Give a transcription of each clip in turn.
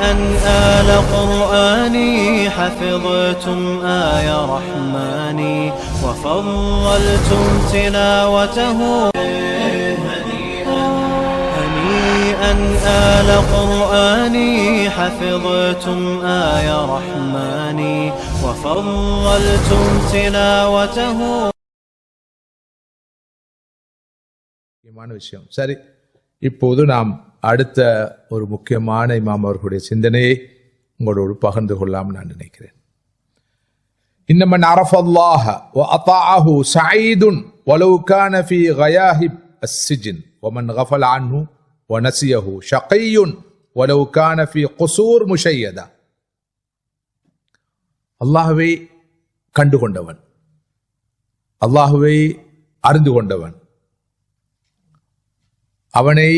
هنيئا آل قرآني حفظتم آي رحماني وفضلتم تلاوته هنيئا آل قرآني حفظتم آي رحماني وفضلتم تلاوته முக்கியமான விஷயம் சரி இப்போது நாம் அடுத்த ஒரு முக்கியமான இமாம் அவர்களுடைய சிந்தனையை உங்களோடு பகிர்ந்து கொள்ளலாம் நான் நினைக்கிறேன் இன்னமன் عرف الله وأطاعه سعيد ولو كان في غياهب السجن ومن غفل عنه ونسيه شقي ولو كان في قصور مشيدة அல்லாஹ்வை கண்டு கொண்டவன் அல்லாஹ்வை அறிந்து கொண்டவன் அவனை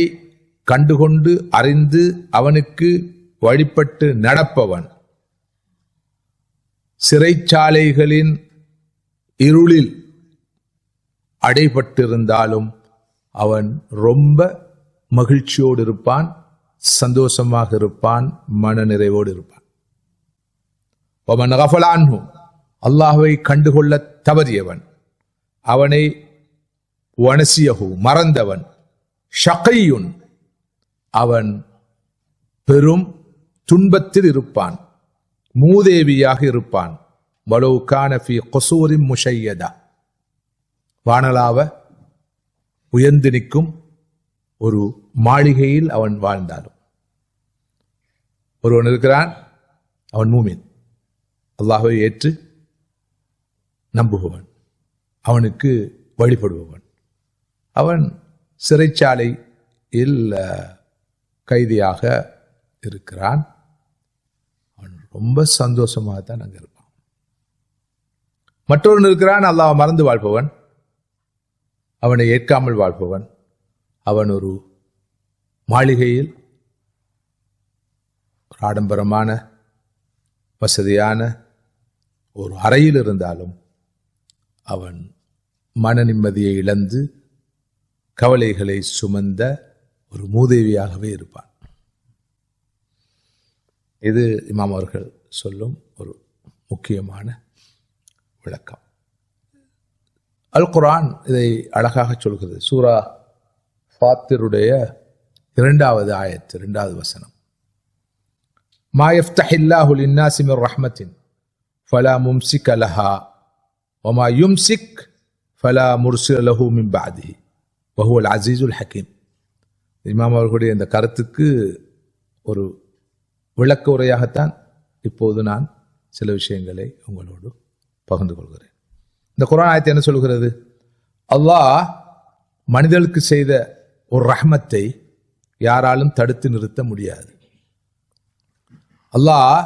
கண்டுகொண்டு அறிந்து அவனுக்கு வழிபட்டு நடப்பவன். சிறைச்சாலைகளின் இருளில் அடைபட்டிருந்தாலும் அவன் ரொம்ப மகிழ்ச்சியோடு இருப்பான் சந்தோஷமாக இருப்பான் மனநிறைவோடு இருப்பான். அவன் கஃபலான்ஹு அல்லாஹ்வை கண்டுகொள்ள தவறியவன். அவனை வனசியகு மறந்தவன். ஷகையுன் அவன் பெரும் துன்பத்தில் இருப்பான். மூதேவியாக இருப்பான். வலவு கானஃபி கொசூரி முஷையதா. வானலாவ உயர்ந்து நிற்கும் ஒரு மாளிகையில் அவன் வாழ்ந்தாலும். ஒருவன் இருக்கிறான் அவன் மூமின். அல்லாஹை ஏற்று நம்புபவன். அவனுக்கு வழிபடுபவன். அவன் சிறைச்சாலையில் இல்லை கைதியாக இருக்கிறான். அவன் ரொம்ப சந்தோஷமாக தான் அங்கே இருப்பான். மற்றவன் இருக்கிறான் அல்லாஹ் மறந்து வாழ்பவன். அவனை ஏற்காமல் வாழ்பவன். அவன் ஒரு மாளிகையில் ஒரு ஆடம்பரமான வசதியான ஒரு அறையில் இருந்தாலும் அவன் மன நிம்மதியை இழந்து கவலைகளை சுமந்த ஒரு மூதேவியாகவே இருப்பான். இது இமாம் அவர்கள் சொல்லும் ஒரு முக்கியமான விளக்கம். அல் குரான் இதை அழகாக சொல்கிறது. சூரா ஃபாத்திருடைய இரண்டாவது ஆயத்து இரண்டாவது வசனம். மா எஃப்தஹில்லாஹுல் இன்னாசிமிர் ரஹ்மத்தின் ஃபலா மும்சிக் அலஹா ஒமா யும்சிக் ஃபலா முர்சிலஹூ மின் பாதி வஹுவல் அசீசுல் ஹக்கீம். இமாம் அவர்களுடைய இந்த கருத்துக்கு ஒரு விளக்க உரையாகத்தான் இப்போது நான் சில விஷயங்களை உங்களோடு பகிர்ந்து கொள்கிறேன். இந்த குரான் ஆயத்தை என்ன சொல்கிறது அல்லாஹ் மனிதர்களுக்கு செய்த ஒரு ரஹ்மத்தை யாராலும் தடுத்து நிறுத்த முடியாது. அல்லாஹ்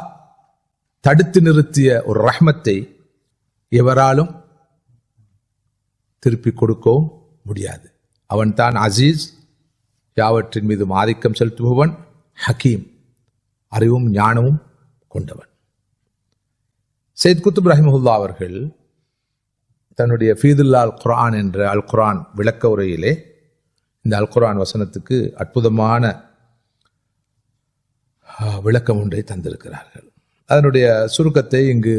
தடுத்து நிறுத்திய ஒரு ரஹ்மத்தை எவராலும் திருப்பி கொடுக்கவும் முடியாது. அவன்தான் அசீஸ் யாவற்றின் மீது ஆதிக்கம் செலுத்துபவன் ஹக்கீம். அறிவும் ஞானமும் கொண்டவன். சைத் குத்துப் ரஹிமஹுல்லா அவர்கள் தன்னுடைய ஃபீதுல்லா அல் குரான் என்ற அல் குரான் விளக்க உரையிலே இந்த அல் குரான் வசனத்துக்கு அற்புதமான விளக்கம் ஒன்றை தந்திருக்கிறார்கள். அதனுடைய சுருக்கத்தை இங்கு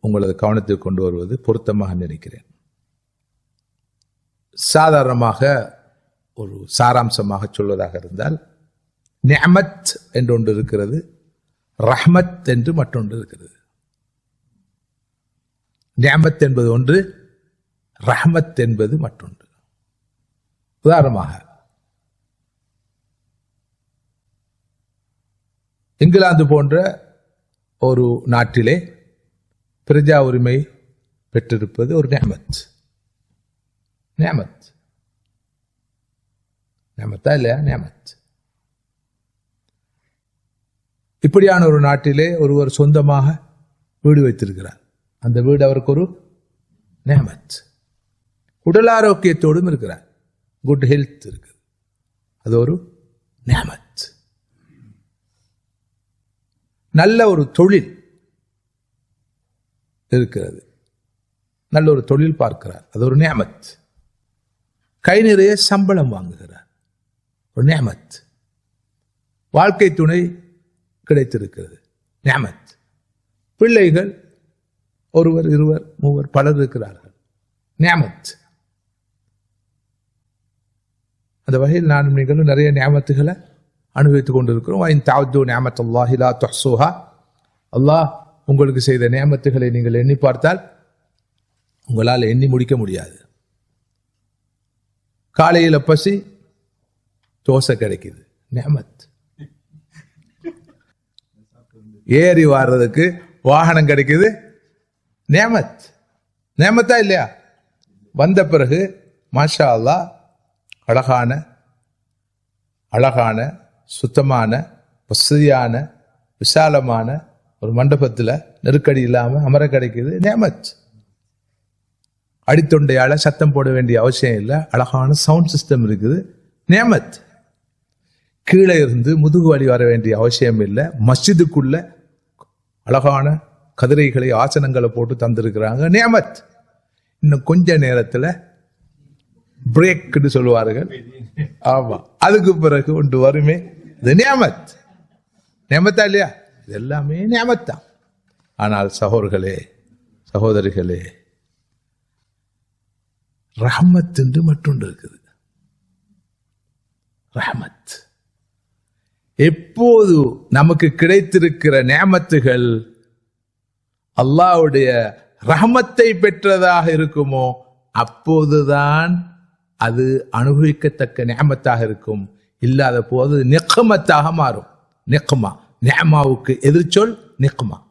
உங்களது கவனத்தில் கொண்டு வருவது பொருத்தமாக நினைக்கிறேன். சாதாரணமாக ஒரு சாராம்சமாக சொல்வதாக இருந்தால் நிஅமத் என்று ஒன்று இருக்கிறது ரஹ்மத் என்று மற்றொன்று இருக்கிறது. நியமத் என்பது ஒன்று ரஹ்மத் என்பது மற்றொன்று. உதாரணமாக இங்கிலாந்து போன்ற ஒரு நாட்டிலே பிரஜா உரிமை பெற்றிருப்பது ஒரு நியமத் நியமத் நியமத்தா இல்லையா? நியமத். இப்படியான ஒரு நாட்டிலே ஒருவர் சொந்தமாக வீடு வைத்திருக்கிறார். அந்த வீடு அவருக்கு ஒரு நேமத் உடல் ஆரோக்கியத்தோடும் இருக்கிறார். குட் ஹெல்த் இருக்குது. அது ஒரு நேமத் நல்ல ஒரு தொழில் இருக்கிறது. நல்ல ஒரு தொழில் பார்க்கிறார். அது ஒரு நேமத் கை நிறைய சம்பளம் வாங்குகிறார். ஒரு வாழ்க்கை துணை கிடைத்திருக்கிறது. நேமத் பிள்ளைகள் ஒருவர் இருவர் மூவர் பலர் இருக்கிறார்கள். நேமத் அந்த வகையில் நானும் நீங்களும் நிறைய நியமத்துகளை அனுபவித்துக் கொண்டிருக்கிறோம். ஐன் தாவ்து நியமத் அல்லாஹிலா தொஹ்சோஹா. அல்லாஹ் உங்களுக்கு செய்த நியமத்துகளை நீங்கள் எண்ணி பார்த்தால் உங்களால் எண்ணி முடிக்க முடியாது. காலையில் பசி தோசை கிடைக்குது. நேமத் ஏறி வர்றதுக்கு வாகனம் கிடைக்குது. நேமத் நேமத்தா இல்லையா? வந்த பிறகு மாஷா அல்லா அழகான அழகான சுத்தமான வசதியான விசாலமான ஒரு மண்டபத்தில் நெருக்கடி இல்லாமல் அமர கிடைக்குது. நேமத் அடித்தொண்டையால் சத்தம் போட வேண்டிய அவசியம் இல்லை. அழகான சவுண்ட் சிஸ்டம் இருக்குது. நேமத் கீழே இருந்து முதுகு வலி வர வேண்டிய அவசியம் இல்லை. மஸ்ஜிதுக்குள்ள அழகான கதிரைகளை ஆசனங்களை போட்டு தந்திருக்கிறாங்க. நியமத். இன்னும் கொஞ்ச நேரத்தில் பிரேக்னு சொல்லுவார்கள். ஆமாம் அதுக்கு பிறகு ஒன்று வருமே. இது நியமத். நியமத்தா இல்லையா? இது எல்லாமே நியமத்தான் ஆனால் சகோதர்களே சகோதரிகளே ரஹமத் என்று மட்டும் இருக்குது. ரஹமத். எப்போது நமக்கு கிடைத்திருக்கிற நேமத்துகள் அல்லாவுடைய ரஹமத்தை பெற்றதாக இருக்குமோ அப்போதுதான் அது அனுபவிக்கத்தக்க நேமத்தாக இருக்கும். இல்லாத போது நெக்கமத்தாக மாறும். நெக்குமா. நேமாவுக்கு எதிர்ச்சொல் நெக்குமா.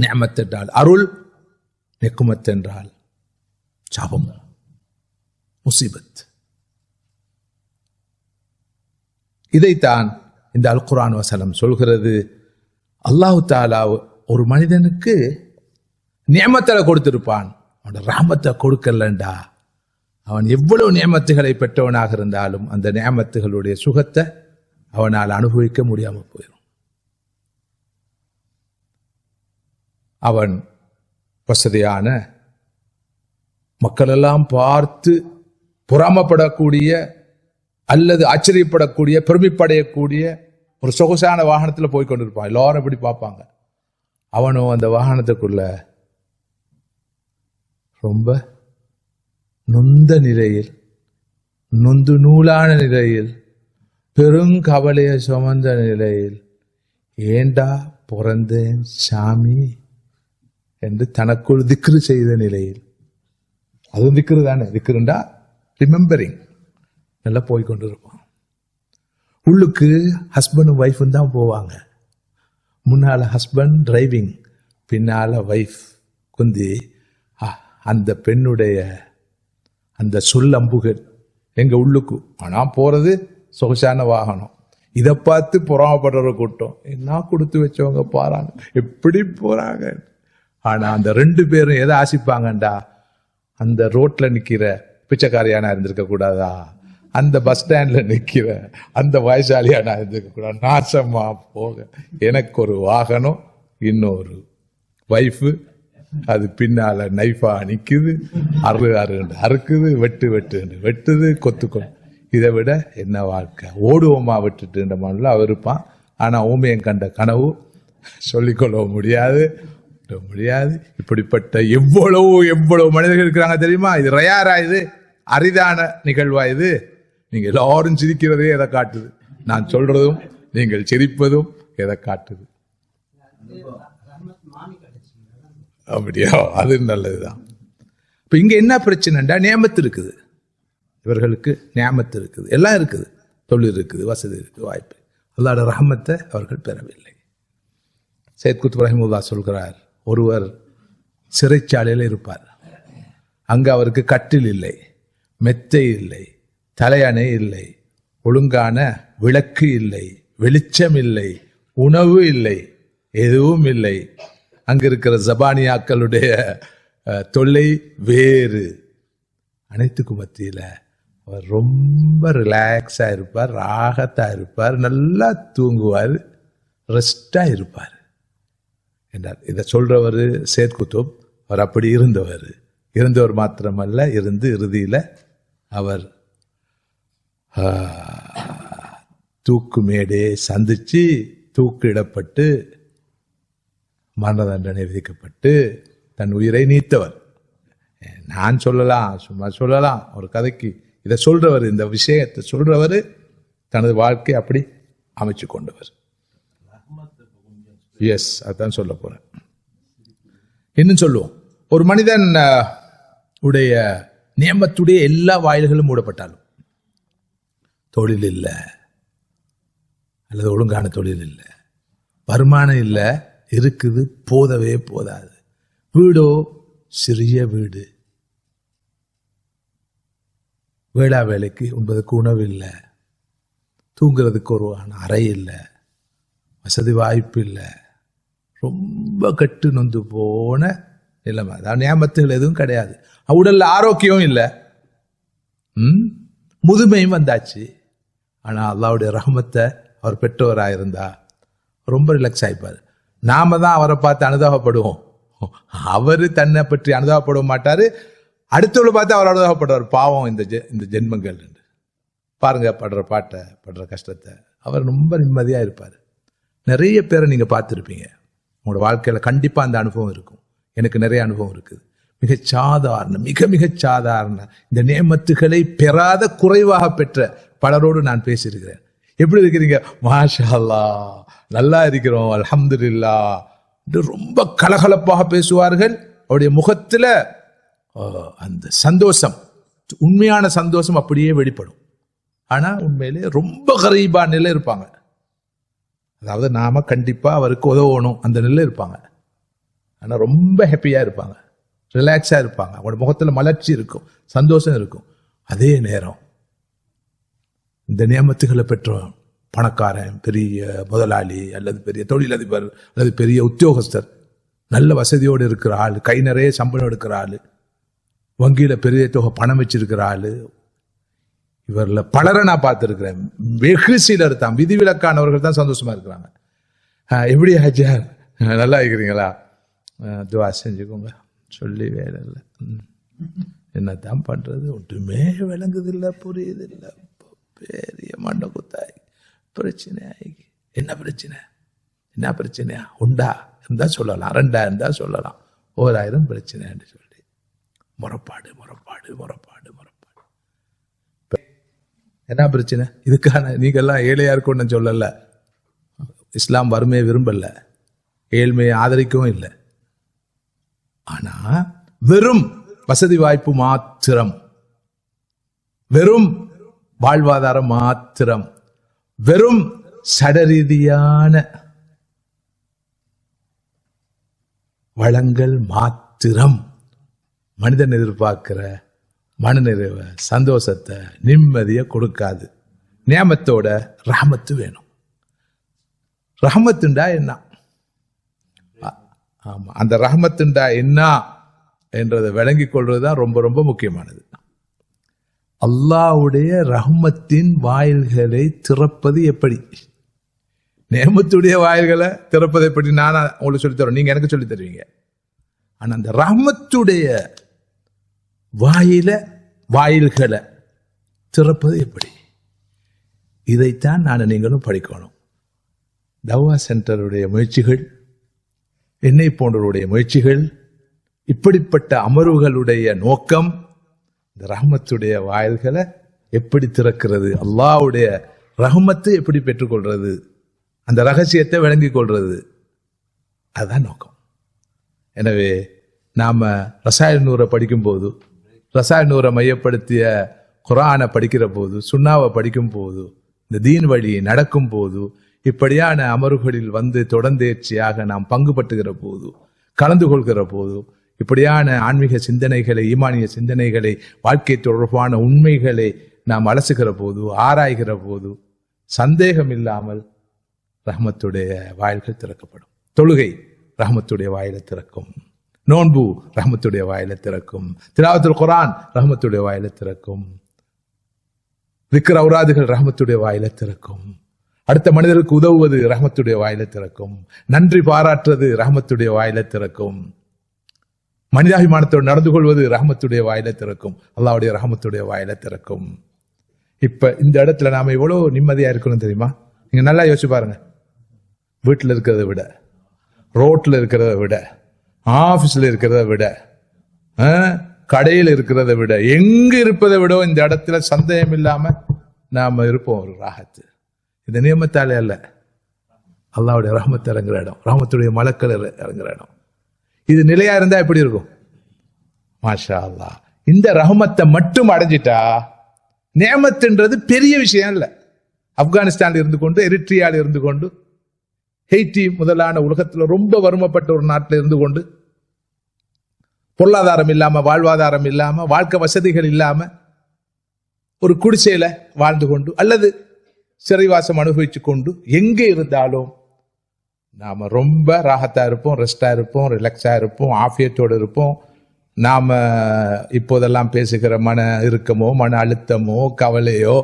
நேமத்தென்றால் அருள் நெக்குமத்தென்றால் சாபம் முசீபத். இதைத்தான் இந்த அல் குர்ஆன் வசனம் சொல்கிறது. அல்லாஹு தாலா ஒரு மனிதனுக்கு நியமத்தில் கொடுத்திருப்பான். அவன் ராமத்தை கொடுக்கலண்டா. அவன் எவ்வளவு நியமத்துகளை பெற்றவனாக இருந்தாலும் அந்த நியமத்துகளுடைய சுகத்தை அவனால் அனுபவிக்க முடியாமல் போயிடும் அவன் வசதியான மக்களெல்லாம் பார்த்து பொறாமப்படக்கூடிய அல்லது ஆச்சரியப்படக்கூடிய பெருமைப்படையக்கூடிய ஒரு சொகுசான வாகனத்தில் போய் கொண்டிருப்பான் எல்லாரும் எப்படி பார்ப்பாங்க. அவனும் அந்த வாகனத்துக்குள்ள ரொம்ப நொந்த நிலையில் நொந்து நூலான நிலையில் பெருங்கவலையை சுமந்த நிலையில் ஏண்டா பிறந்தேன் சாமி? என்று தனக்குள் திக்ரு செய்த நிலையில். அதுவும் திக்ரு தானே திக்ருண்டா? ரிமெம்பரிங் நல்லா போய் கொண்டு உள்ளுக்கு ஹஸ்பண்டும் ஒய்ஃபும் தான் போவாங்க. முன்னால் ஹஸ்பண்ட் டிரைவிங் பின்னால் ஒய்ஃப் குந்தி அந்த பெண்ணுடைய அந்த சொல்லம்புகள் எங்கள் உள்ளுக்கு. ஆனால் போகிறது சொகுசான வாகனம். இதை பார்த்து புறாமப்படுற கூட்டம். என்ன கொடுத்து வச்சவங்க போகிறாங்க எப்படி போகிறாங்க ஆனால் அந்த ரெண்டு பேரும் எதை ஆசிப்பாங்கண்டா? அந்த ரோட்டில் நிற்கிற பிச்சைக்காரியானா இருந்திருக்க கூடாதா? அந்த பஸ் ஸ்டாண்டில் நிற்கிற அந்த வயசாலியாக நான் கூடாது நாசமாக போக எனக்கு ஒரு வாகனம் இன்னொரு வைஃபு அது பின்னால் நைஃபாக நிற்குது அறு அறு அறுக்குது. வெட்டு வெட்டுன்னு வெட்டுது. கொத்துக்கும் இதை விட என்ன வாழ்க்கை? ஓடுவோமா விட்டுட்டுன்ற மாதிரிலாம் அவர் இருப்பான். ஆனால் ஊமையன் கண்ட கனவு சொல்லிக்கொள்ள முடியாது முடியாது. இப்படிப்பட்ட எவ்வளவு எவ்வளவு மனிதர்கள் இருக்கிறாங்க தெரியுமா? இது ரயாரா இது? அரிதான நிகழ்வா இது? நீங்க எல்லாரும் சிரிக்கிறதே எதை காட்டுது? நான் சொல்றதும் நீங்கள் சிரிப்பதும் எதை காட்டுது? அப்படியா? அது நல்லதுதான். இப்ப இங்க என்ன பிரச்சனைண்டா? நியமத்து இருக்குது. இவர்களுக்கு நியமத்து இருக்குது. எல்லாம் இருக்குது. தொழில் இருக்குது வசதி இருக்குது வாய்ப்பு அல்லாட ரஹமத்தை அவர்கள் பெறவில்லை. சையத் குத் ரஹிமுல்லா சொல்கிறார் ஒருவர் சிறைச்சாலையில் இருப்பார். அங்கு அவருக்கு கட்டில் இல்லை மெத்தை இல்லை தலையணை இல்லை ஒழுங்கான விளக்கு இல்லை வெளிச்சம் இல்லை உணவு இல்லை எதுவும் இல்லை. அங்கே இருக்கிற ஜபானியாக்களுடைய தொல்லை வேறு. அனைத்துக்கும் மத்தியில் அவர் ரொம்ப ரிலாக்ஸாக இருப்பார் ராகத்தாக இருப்பார் நல்லா தூங்குவார் ரெஸ்டாக இருப்பார். என்றார். இதை சொல்கிறவர் சேத் அவர் அப்படி இருந்தவர். இருந்தவர் மாத்திரமல்ல இருந்து இறுதியில் அவர் தூக்கு மேடையை சந்திச்சு தூக்கிடப்பட்டு மரண தண்டனை விதிக்கப்பட்டு தன் உயிரை நீத்தவர். நான் சொல்லலாம் சும்மா சொல்லலாம் ஒரு கதைக்கு இதை சொல்றவர் இந்த விஷயத்தை சொல்றவர் தனது வாழ்க்கையை அப்படி அமைச்சு கொண்டவர். எஸ் அதான் சொல்ல போறேன். இன்னும் சொல்லுவோம். ஒரு மனிதன் உடைய நியமத்துடைய எல்லா வாயில்களும் மூடப்பட்டாலும் தொழில் இல்லை அல்லது ஒழுங்கான தொழில் இல்லை வருமானம் இல்லை இருக்குது போதவே போதாது. வீடோ சிறிய வீடு. வேளா வேலைக்கு உண்பதற்கு உணவு இல்லை. தூங்குறதுக்கு ஒரு அறை இல்லை. வசதி வாய்ப்பு இல்லை. ரொம்ப கட்டு நொந்து போன நிலைமை. அதான் ஞாபகத்துகள் எதுவும் கிடையாது. உடல்ல ஆரோக்கியம் இல்லை. ம்? முதுமையும் வந்தாச்சு. ஆனால் அல்லாவுடைய ரஹமத்தை அவர் பெற்றவராக இருந்தா ரொம்ப ரிலாக்ஸ் ஆகிப்பார் நாம தான் அவரை பார்த்து அனுதாபப்படுவோம். அவர் தன்னை பற்றி அனுதாபப்பட மாட்டார். அடுத்தவளை பார்த்து அவர் அனுதாபப்படுவார். பாவம் இந்த ஜெ இந்த ஜென்மங்கள் பாருங்க படுற பாட்டை படுற கஷ்டத்தை. அவர் ரொம்ப நிம்மதியாக இருப்பார். நிறைய பேரை நீங்கள் பார்த்துருப்பீங்க. உங்களோட வாழ்க்கையில் கண்டிப்பாக அந்த அனுபவம் இருக்கும். எனக்கு நிறைய அனுபவம் இருக்குது. மிகச் சாதாரண மிக மிகச் சாதாரண இந்த நேமத்துகளை பெறாத குறைவாக பெற்ற பலரோடு நான் பேசியிருக்கிறேன். எப்படி இருக்கிறீங்க? மாஷா நல்லா இருக்கிறோம் அலமதுல்லா என்று ரொம்ப கலகலப்பாக பேசுவார்கள். அவருடைய முகத்தில் அந்த சந்தோஷம் உண்மையான சந்தோஷம் அப்படியே வெளிப்படும். ஆனால் உண்மையிலே ரொம்ப கரீபான நிலை இருப்பாங்க. அதாவது நாம கண்டிப்பாக அவருக்கு உதவணும் அந்த நிலை இருப்பாங்க. ஆனால் ரொம்ப ஹாப்பியாக இருப்பாங்க. ரிலாக்ஸாக இருப்பாங்க. அவங்களோட முகத்தில் மலர்ச்சி இருக்கும் சந்தோஷம் இருக்கும். அதே நேரம் இந்த நியமத்துகளை பெற்றோம் பணக்காரன் பெரிய முதலாளி அல்லது பெரிய தொழிலதிபர் அல்லது பெரிய உத்தியோகஸ்தர் நல்ல வசதியோடு இருக்கிற ஆள் கை நிறைய சம்பளம் எடுக்கிற ஆள் வங்கியில் பெரிய தொகை பணம் வச்சிருக்கிற ஆள் இவரில் பலரை நான் பார்த்துருக்கிறேன். வெகு சிலர் தான் விதிவிலக்கானவர்கள் தான் சந்தோஷமாக இருக்கிறாங்க. எப்படி ஹஜார் நல்லா இருக்கிறீங்களா? துவா செஞ்சுக்கோங்க. சொல்லி வேலை இல்லை. ம். என்னத்தான் பண்ணுறது ஒன்றுமே விளங்குது இல்லை புரியுது இல்லை பெரிய மண்டை குத்தாய். பிரச்சனை ஆகி. என்ன பிரச்சனை? என்ன பிரச்சனையா? உண்டா? இருந்தா சொல்லலாம். ரெண்டா இருந்தா சொல்லலாம். ஓராயிரம் பிரச்சனைன்னு சொல்லி. முறப்பாடு முறப்பாடு முறப்பாடு முறப்பாடு. என்ன பிரச்சனை? இதுக்கான நீங்கள்லாம் ஏழையாக இருக்கும்னு சொல்லல. இஸ்லாம் வறுமையை விரும்பல. ஏழ்மையை ஆதரிக்கவும் இல்லை. ஆனா வெறும் வசதி வாய்ப்பு மாத்திரம். வெறும் வாழ்வாதாரம் மாத்திரம். வெறும் சடரீதியான வளங்கள் மாத்திரம். மனிதன் எதிர்பார்க்கிற மனநிறைவை சந்தோஷத்தை நிம்மதியை கொடுக்காது. நியமத்தோட ரஹமத்து வேணும். ரஹமத்துண்டா என்ன? ஆமாம் அந்த ரஹமத்துண்டா என்ன? என்றதை விளங்கிக் கொள்வதுதான் ரொம்ப ரொம்ப முக்கியமானது. அல்லாஹ்வுடைய ரஹ்மத்தின் வாயில்களை திறப்பது எப்படி? நேமத்துடைய வாயில்களை திறப்பது எப்படி? நான் உங்களுக்கு சொல்லித் தரோம் நீங்க எனக்கு சொல்லித் தருவீங்க. ஆனா அந்த ரஹ்மத்துடைய வாயில வாயில்களை திறப்பது எப்படி? இதைத்தான் நான் நீங்களும் படிக்கணும். தவா சென்டருடைய முயற்சிகள் என்னை போன்றவருடைய முயற்சிகள் இப்படிப்பட்ட அமர்வுகளுடைய நோக்கம் இந்த ரஹமத்துடைய வாயில்களை எப்படி திறக்கிறது? அல்லாஹ்வுடைய ரஹமத்தை எப்படி பெற்றுக்கொள்றது? அந்த ரகசியத்தை விளங்கிக் கொள்வது அதுதான் நோக்கம். எனவே நாம் ரசாயன நூரை படிக்கும்போது ரசாயன நூரை மையப்படுத்திய குரானை படிக்கிற போது சுண்ணாவை படிக்கும் போது இந்த தீன் வழி நடக்கும் போது இப்படியான அமர்வுகளில் வந்து தொடர்ந்தேர்ச்சியாக நாம் பங்கு பட்டுகிற போது கலந்து கொள்கிற போது இப்படியான ஆன்மீக சிந்தனைகளை ஈமானிய சிந்தனைகளை வாழ்க்கை தொடர்பான உண்மைகளை நாம் அலசுகிற போது ஆராய்கிற போது சந்தேகம் இல்லாமல் ரஹமத்துடைய வாயில்கள் திறக்கப்படும். தொழுகை ரஹமத்துடைய வாயில திறக்கும். நோன்பு ரஹமத்துடைய வாயில திறக்கும். திலாவத்துல் குரான் ரஹமத்துடைய வாயில திறக்கும். விக்கிர அவுராதுகள் ரஹமத்துடைய வாயில திறக்கும். அடுத்த மனிதருக்கு உதவுவது ரஹமத்துடைய வாயில திறக்கும். நன்றி பாராட்டுறது ரஹமத்துடைய வாயில திறக்கும். மனிதாபிமானத்தோடு நடந்து கொள்வது ரஹமத்துடைய வாயில திறக்கும். அல்லாவுடைய ரஹமத்துடைய வாயில திறக்கும். இப்ப இந்த இடத்துல நாம எவ்வளவு நிம்மதியா இருக்கணும் தெரியுமா? நீங்க நல்லா யோசிச்சு பாருங்க. வீட்டில் இருக்கிறத விட ரோட்டில் இருக்கிறத விட ஆஃபீஸில் இருக்கிறத விட ஆ, கடையில் இருக்கிறத விட எங்க இருப்பதை விட இந்த இடத்துல சந்தேகம் இல்லாம நாம இருப்போம் ஒரு ராகத்து. இந்த நியமத்தாலே அல்ல. அல்லாவுடைய ரஹமத் இறங்குற இடம். ரஹமத்துடைய மலக்கள் இறங்குற இடம். இது நிலையா இருந்தா எப்படி இருக்கும்? மாஷா அல்லா இந்த ரஹமத்தை மட்டும் அடைஞ்சிட்டா நேமத்துன்றது பெரிய விஷயம் இல்லை. ஆப்கானிஸ்தான்ல இருந்து கொண்டு எரிட்ரியால இருந்து கொண்டு ஹெய்டி முதலான உலகத்தில் ரொம்ப வறுமைப்பட்ட ஒரு நாட்டில் இருந்து கொண்டு பொருளாதாரம் இல்லாமல் வாழ்வாதாரம் இல்லாமல் வாழ்க்கை வசதிகள் இல்லாமல் ஒரு குடிசையில் வாழ்ந்து கொண்டு அல்லது சிறைவாசம் அனுபவிச்சு கொண்டு எங்கே இருந்தாலும் நாம் ரொம்ப ராகத்தாக இருப்போம் ரெஸ்ட்டாக இருப்போம் ரிலாக்ஸாக இருப்போம் ஆஃபியத்தோடு இருப்போம். நாம் இப்போதெல்லாம் பேசுகிற மன இறுக்கமோ மன அழுத்தமோ கவலையோ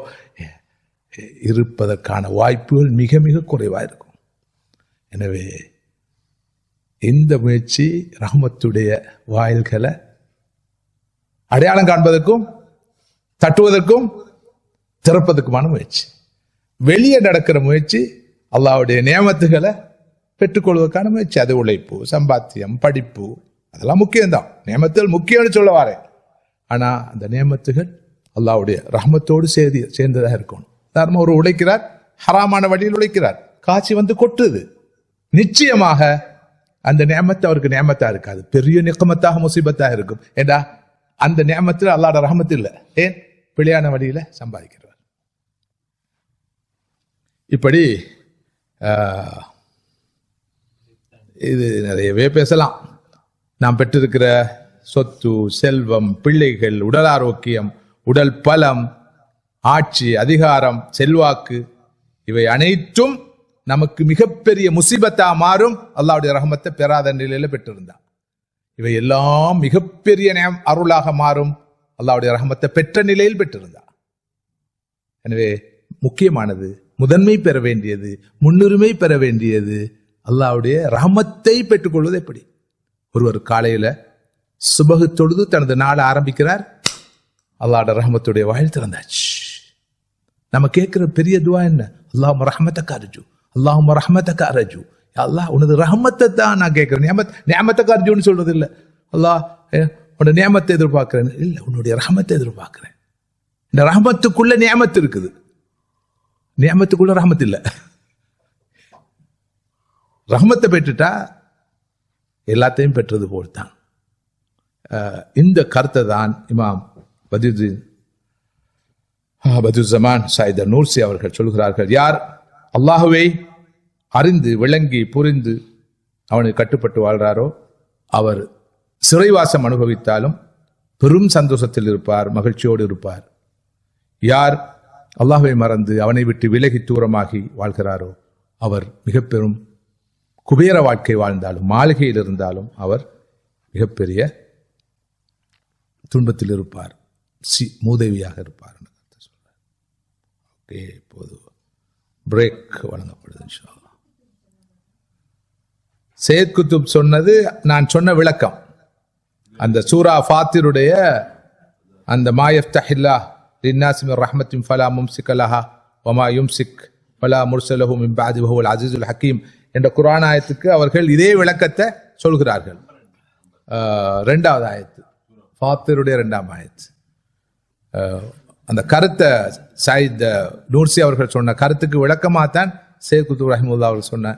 இருப்பதற்கான வாய்ப்புகள் மிக மிக குறைவாக இருக்கும். எனவே இந்த முயற்சி ரஹமத்துடைய வாயில்களை அடையாளம் காண்பதற்கும் தட்டுவதற்கும் திறப்பதற்குமான முயற்சி. வெளியே நடக்கிற முயற்சி அல்லாவுடைய நியமத்துகளை பெற்றுக்கொள்வதற்கான முயற்சி. அது உழைப்பு சம்பாத்தியம் படிப்பு அதெல்லாம் முக்கியம்தான். நியமத்தில் முக்கியம்னு சொல்ல வரேன் ஆனா அந்த நியமத்துகள் அல்லாவுடைய ரஹமத்தோடு சேர்ந்து சேர்ந்ததாக இருக்கணும். தர்மம் ஒரு உழைக்கிறார் ஹராமான வழியில் உழைக்கிறார். காட்சி வந்து கொட்டுது. நிச்சயமாக அந்த நியமத்தை அவருக்கு நியமத்தா இருக்காது. பெரிய நிக்கமத்தாக முசீபத்தாக இருக்கும். ஏண்டா? அந்த நியமத்தில் அல்லாட ரஹமத்து இல்லை. ஏன்? பிழையான வழியில சம்பாதிக்கிறார். இப்படி ஆஹ், இது நிறையவே பேசலாம். நாம் பெற்றிருக்கிற சொத்து செல்வம் பிள்ளைகள் உடல் ஆரோக்கியம் உடல் பலம் ஆட்சி அதிகாரம் செல்வாக்கு இவை அனைத்தும் நமக்கு மிகப்பெரிய முசிபத்தா மாறும். அல்லாவுடைய ரகமத்தை பெறாத நிலையில பெற்றிருந்தான். இவை எல்லாம் மிகப்பெரிய அருளாக மாறும். அல்லாவுடைய ரகமத்தை பெற்ற நிலையில் பெற்றிருந்தான். எனவே முக்கியமானது முதன்மை பெற வேண்டியது முன்னுரிமை பெற வேண்டியது அல்லாவுடைய ரஹமத்தை பெற்றுக்கொள்வது எப்படி? ஒருவர் காலையில் சுபகு தொழுது தனது நாளை ஆரம்பிக்கிறார். அல்லாட ரஹமத்துடைய வாயில் திறந்தாச்சு. நம்ம கேட்குற பெரிய துவா என்ன? அல்லாஹ் ரஹமத்தக்க அர்ஜு அல்லாஹ் ரஹமத்தக்க அர்ஜு அல்லாஹ் உனது ரஹமத்தை தான் நான் கேட்குறேன். நியமத் நியமத்தக்க அர்ஜுன்னு சொல்றது இல்லை அல்லாஹ் உன்னோட நியமத்தை எதிர்பார்க்கிறேன். இல்லை உன்னுடைய ரஹமத்தை எதிர்பார்க்கிறேன். இந்த ரஹமத்துக்குள்ள நியமத்து இருக்குது. நியமத்துக்குள்ள ரஹமத்து இல்லை. ரஹமத்தை பெற்றுட்டா எல்லாத்தையும் பெற்றது போல்தான். தான் இந்த கருத்தை தான் இமாம் பதியுதீன் பதுசமான் சாயித நூர்சி அவர்கள் சொல்கிறார்கள். யார்? அல்லாஹுவை அறிந்து விளங்கி புரிந்து அவனுக்கு கட்டுப்பட்டு வாழ்றாரோ? அவர் சிறைவாசம் அனுபவித்தாலும் பெரும் சந்தோஷத்தில் இருப்பார் மகிழ்ச்சியோடு இருப்பார். யார் அல்லாஹுவை மறந்து அவனை விட்டு விலகி தூரமாகி வாழ்கிறாரோ? அவர் மிக பெரும் குபேர வாழ்க்கை வாழ்ந்தாலும் மாளிகையில் இருந்தாலும் அவர் மிகப்பெரிய துன்பத்தில் இருப்பார். சி மூதேவியாக இருப்பார் என்று ஓகே இப்போது பிரேக் வழங்கப்படுது இன்ஷா குத்துப் சொன்னது நான் சொன்ன விளக்கம். அந்த சூரா ஃபாத்திருடைய அந்த மாயஃப் தஹில்லா லின்னாசிம் ரஹமத்தின் ஃபலா மும்சிக் அலஹா வமா யும்சிக் ஃபலா முர்சலஹு மின் பாதி வஹுவல் அஜீசுல் ஹக்கீம். என்ற குரான் ஆயத்துக்கு அவர்கள் இதே விளக்கத்தை சொல்கிறார்கள். ரெண்டாவது ஆயத்து. ஃபாத்திருடைய ரெண்டாம் ஆயத்து. அந்த கருத்தை சாயித் நூர்சி அவர்கள் சொன்ன கருத்துக்கு விளக்கமாகத்தான் தான் குத்து ரஹிமுல்லா அவர்கள் சொன்ன